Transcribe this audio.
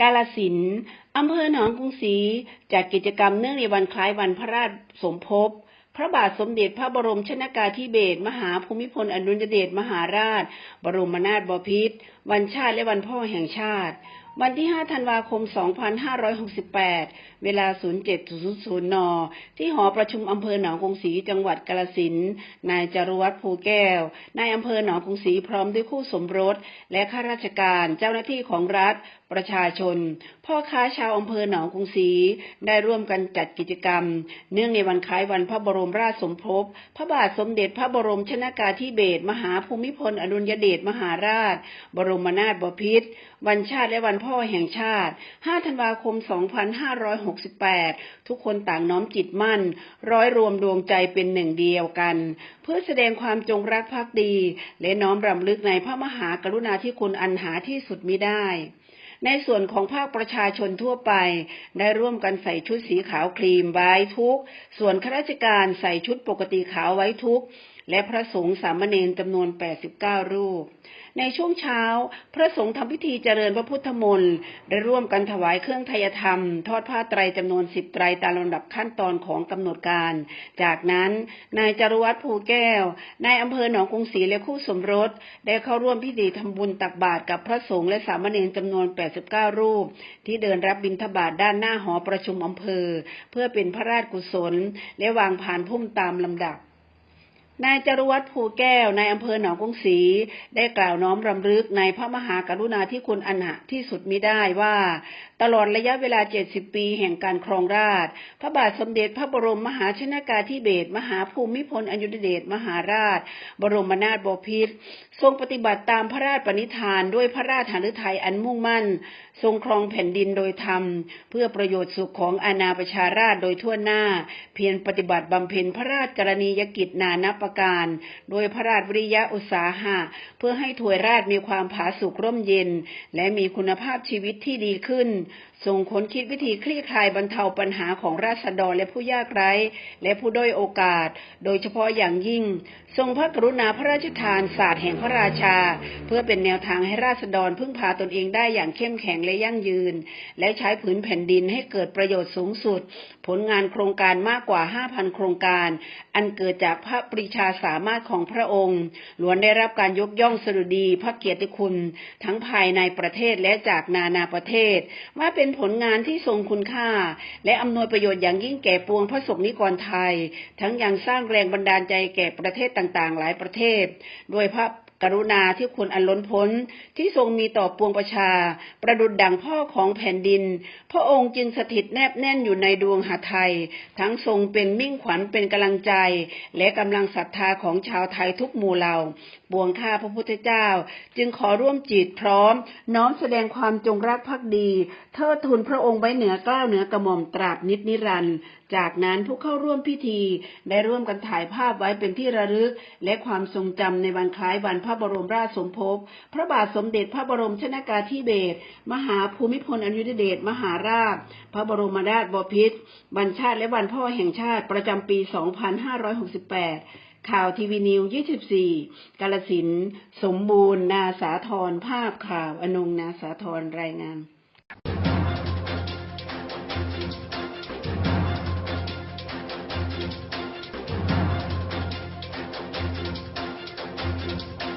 กาลสินอำเภอหนองกรุงศรีจัดกิจกรรมเนื่องในวันคล้ายวันพระราชสมภพ พระบาทสมเด็จพระบรมชนากาธิเบศรมหาภูมิพลอดุลยเดชมหาราช บรมนาถบพิตรวันชาติและวันพ่อแห่งชาติ วันที่ 5 ธันวาคม 2568 เวลา 07.00 น ที่หอประชุมอำเภอหนองกงศรีจังหวัดกาฬสินนายจารวัตรภูแก้ว นายอำเภอหนองกงศรีพร้อมด้วยคู่สมรส และข้าราชการเจ้าหน้าที่ของรัฐ ประชาชน พ่อค้าชาวอำเภอหนองกงศรีได้ร่วมกันจัดกิจกรรม เนื่องในวันคล้ายวันพระบรมราชสมภพ พระบาทสมเด็จพระบรมชนากาธิเบศรมหาภูมิพลอดุลยเดชมหาราช บรมนาถบพิตรวันชาติและวันพ่อแห่งชาติ 5 ธันวาคม 2568 ทุกคนต่างน้อมจิตมั่น ร้อยรวมดวงใจเป็นหนึ่งเดียวกัน เพื่อแสดงความจงรักภักดี และน้อมรำลึกในพระมหากรุณาธิคุณอันหาที่สุดมิได้ในส่วนของภาคประชาชนทั่วไป ได้ร่วมกันใส่ชุดสีขาวครีมไว้ทุก ส่วนข้าราชการใส่ชุดปกติขาวไว้ทุก และพระสงฆ์สามเณรจำนวน 89 รูป ในช่วงเช้า พระสงฆ์ทำพิธีเจริญพระพุทธมนต์ได้ร่วมกันถวายเครื่องทายธรรม ทอดผ้าไตรจำนวนสิบไตรตามลำดับขั้นตอนของกำหนดการ จากนั้นนายจารวัตรภูแก้ว นายอำเภอหนองกรุงศรีและคู่สมรส ได้เข้าร่วมพิธีทำบุญตักบาตรกับพระสงฆ์และสามเณรจำนวน 89 รูป ที่เดินรับบิณฑบาตด้านหน้าหอประชุมอำเภอ เพื่อเป็นพระราชกุศลและวางผ่านพุ่มตามลำดับ นายจรวัตรภูแก้ว นายอำเภอหนองกรุงศรีได้กล่าวน้อมรำลึกในพระมหากรุณาธิคุณอันหะที่สุดมิได้ว่า ตลอดระยะเวลา 70 ปีแห่งการครองราช พระบาทสมเด็จพระบรมมหาชนากาธิเบศรมหาภูมิพลอดุลยเดชมหาราช บรมนาถบพิตรทรงปฏิบัติตามพระราชปณิธานด้วยพระราชหฤทัยอันมุ่งมั่น ทรงครองแผ่นดินโดยธรรม เพื่อประโยชน์สุขของอาณาประชาราชโดยทั่วหน้า เพียรปฏิบัติบำเพ็ญพระราชกรณียกิจนานับประการ โดยพระราชวิริยะอุตสาหะ เพื่อให้ถวยราชมีความผาสุกร่มเย็น และมีคุณภาพชีวิตที่ดีขึ้นทรงค้นคิดวิธีคลี่คลายบรรเทาปัญหาของราษฎรและผู้ยากไร้ และผู้ด้อยโอกาส โดยเฉพาะอย่างยิ่ง ทรงพระกรุณาพระราชทานศาสตร์แห่งพระราชา เพื่อเป็นแนวทางให้ราษฎรพึ่งพาตนเองได้อย่างเข้มแข็งและยั่งยืน และใช้ผืนแผ่นดินให้เกิดประโยชน์สูงสุด ผลงานโครงการมากกว่า 5,000 โครงการ อันเกิดจากพระปรีชาาสามารถของพระองค์ล้วนได้รับการยกย่องสรุดีพระเกียรติคุณทั้งภายในประเทศและจากนานาประเทศ ว่าเป็นผลงานที่ทรงคุณค่า และอำนวยประโยชน์อย่างยิ่งแก่ปวงพระสงฆ์นิกรไทย ทั้งยังสร้างแรงบันดาลใจแก่ประเทศต่างๆ หลายประเทศ โดยพระ กรุณาที่คุณอันล้นพ้นที่ทรงมีต่อปวงประชา ประดุดดั่งพ่อของแผ่นดิน พระองค์จึงสถิตแนบแน่นอยู่ในดวงหาไทย ทั้งทรงเป็นมิ่งขวัญเป็นกำลังใจ และกำลังศรัทธาของชาวไทยทุกหมู่เหล่าปวงข้าพระพุทธเจ้า จึงขอร่วมจิตพร้อม น้อมแสดงความจงรักภักดี เทิดทูนพระองค์ไว้เหนือกล้าวเหนือกระหม่อมตราบนิดนิรันดร์จากนั้นผู้เข้าร่วมพิธีได้ร่วมกันถ่ายภาพไว้เป็นที่ระลึก และความทรงจำในวันคล้ายวันพระระบรมราชสมภพ พระบาทสมเด็จพระบรมชนากาธิเบศร มหาภูมิพลอดุลยเดชมหาราช พระบรมราชบพิตรวันชาติและวันพ่อแห่งชาติประจำปี 2568 ข่าวทีวีนิว 24 กาลสิน สมบูรณ์ นาสาธรภาพข่าว อนงนาสาธรรายงาน